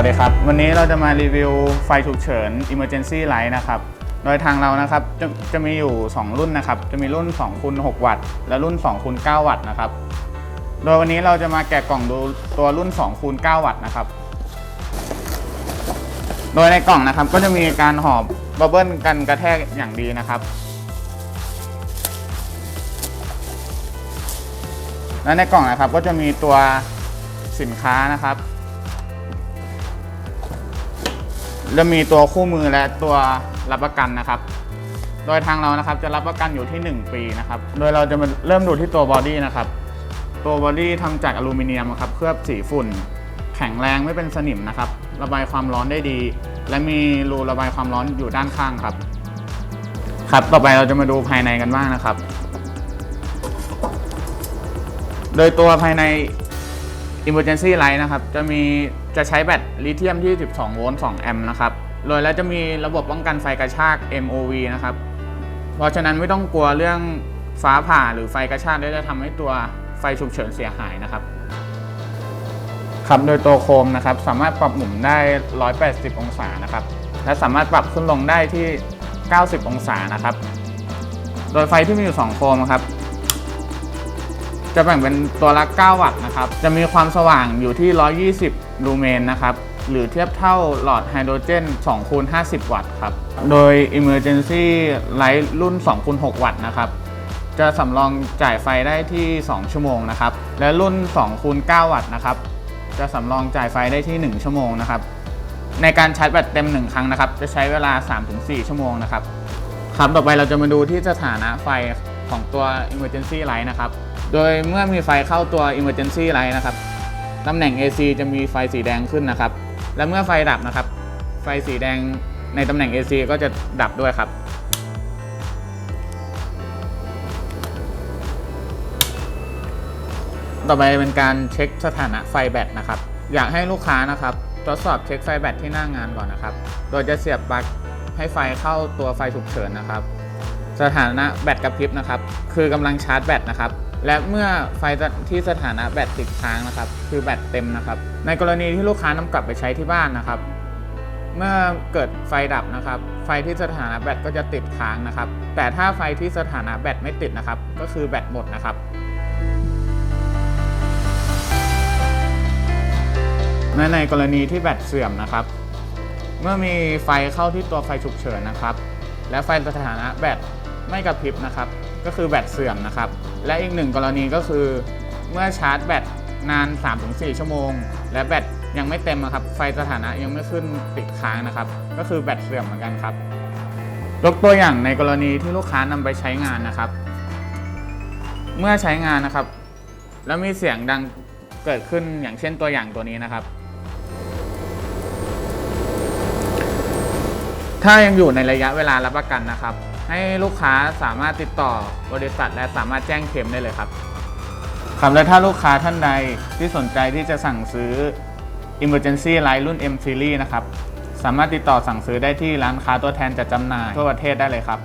วัสดีครับ วันนี้เราจะมารีวิวไฟฉุกเฉิน Emergency Light นะครับ โดยทางเรานะครับจะจะมีอยู่ 2 รุ่นนะครับ จะมีรุ่น2คูณ6วัตต์ และรุ่น2คูณ9วัตต์นะครับ โดยวันนี้เราจะมาแกะกล่องดูตัวรุ่น2คูณ9วัตต์นะครับ โดยในกล่องนะครับก็จะมีการหอบบับเบิ้ลกันกระแทกอย่างดีนะครับและในกล่องนะครับก็จะมีตัวสินค้านะครับ จะมีตัวคู่มือและตัวรับประกันนะครับ โดยทางเรานะครับจะรับประกันอยู่ที่ 1 ปีนะครับ โดยเราจะมาเริ่มดูที่ตัวบอดี้นะครับ ตัวบอดี้ทำจากอลูมิเนียมครับเคลือบสีฝุ่น แข็งแรงไม่เป็นสนิมนะครับ ระบายความร้อนได้ดี และมีรูระบายความร้อนอยู่ด้านข้างครับ ครับ ต่อไปเราจะมาดูภายในกันบ้างนะครับ โดยตัวภายใน Emergency Light นะครับ จะมีจะใช้แบตลิเธียมที่ 12 โวลต์ 2 แอมป์นะครับ โดยแล้วจะมีระบบป้องกันไฟกระชาก MOV นะครับ เพราะฉะนั้นไม่ต้องกลัวเรื่องฟ้าผ่าหรือไฟกระชากที่จะทำให้ตัวไฟฉุกเฉินเสียหายนะครับ ครับโดยตัวโคมนะครับ สามารถปรับหมุนได้ 180 องศานะครับ และสามารถปรับขึ้นลงได้ที่ 90 องศานะครับ โดยไฟที่มีอยู่ 2 โคมครับ จะแบ่งเป็นตัวละ 9 วัตต์นะครับ จะมีความสว่างอยู่ที่ 120 ลูเมนนะครับ หรือเทียบเท่าหลอดไฮโดรเจน2คูณ50 วัตต์ครับ โดย Emergency Light รุ่น2คูณ6วัตต์นะครับ จะสำรองจ่ายไฟได้ที่ 2 ชั่วโมงนะครับ และรุ่น2คูณ9วัตต์นะครับ จะสำรองจ่ายไฟได้ที่ 1 ชั่วโมงนะครับ ในการชาร์จแบตเต็ม 1 ครั้งนะครับ จะใช้เวลา 3-4 ชั่วโมงนะครับ ครับ ต่อไปเราจะมาดูที่สถานะไฟของตัว Emergency Light นะครับ โดยเมื่อมีไฟเข้าตัว Emergency Light นะครับ ตำแหน่ง AC จะมีไฟสีแดงขึ้นนะครับ และเมื่อไฟดับนะครับ ไฟสีแดงในตำแหน่ง AC ก็จะดับด้วยครับ ต่อไปเป็นการเช็คสถานะไฟแบตนะครับ อยากให้ลูกค้านะครับ ทดสอบเช็คไฟแบตที่หน้างานก่อนนะครับ โดยจะเสียบปลั๊กให้ไฟเข้าตัวไฟฉุกเฉินนะครับ สถานะแบตกระพริบนะครับ คือกำลังชาร์จแบตนะครับ และเมื่อไฟที่สถานะแบตติดค้างนะครับ คือแบตเต็มนะครับ ในกรณีที่ลูกค้านำกลับไปใช้ที่บ้านนะครับ เมื่อเกิดไฟดับนะครับ ไฟที่สถานะแบตก็จะติดค้างนะครับ แต่ถ้าไฟที่สถานะแบตไม่ติดนะครับ ก็คือแบตหมดนะครับ ในกรณีที่แบตเสื่อมนะครับ เมื่อมีไฟเข้าที่ตัวไฟฉุกเฉินนะครับ และไฟสถานะแบตไม่กระพริบนะครับ ก็คือแบตเสื่อมนะครับ และอีกหนึ่งกรณีก็คือ เมื่อชาร์จแบตนาน 3-4 ชั่วโมง และแบตยังไม่เต็มนะครับ ไฟสถานะยังไม่ขึ้นติดค้างนะครับ ก็คือแบตเสื่อมเหมือนกันครับยกตัวอย่างในกรณีที่ลูกค้านำไปใช้งานนะครับ เมื่อใช้งานนะครับ แล้วมีเสียงดังเกิดขึ้นอย่างเช่นตัวอย่างตัวนี้นะครับ ถ้ายังอยู่ในระยะเวลารับประกันนะครับ ให้ลูกค้าสามารถติดต่อบริษัท และสามารถแจ้งเข็มได้เลยครับครับและถ้าลูกค้าท่านใดที่สนใจที่จะสั่งซื้อ Emergency Line รุ่น M Series นะครับ สามารถติดต่อสั่งซื้อได้ที่ร้านค้าตัวแทนจัดจำหน่ายทั่วประเทศได้เลยครับ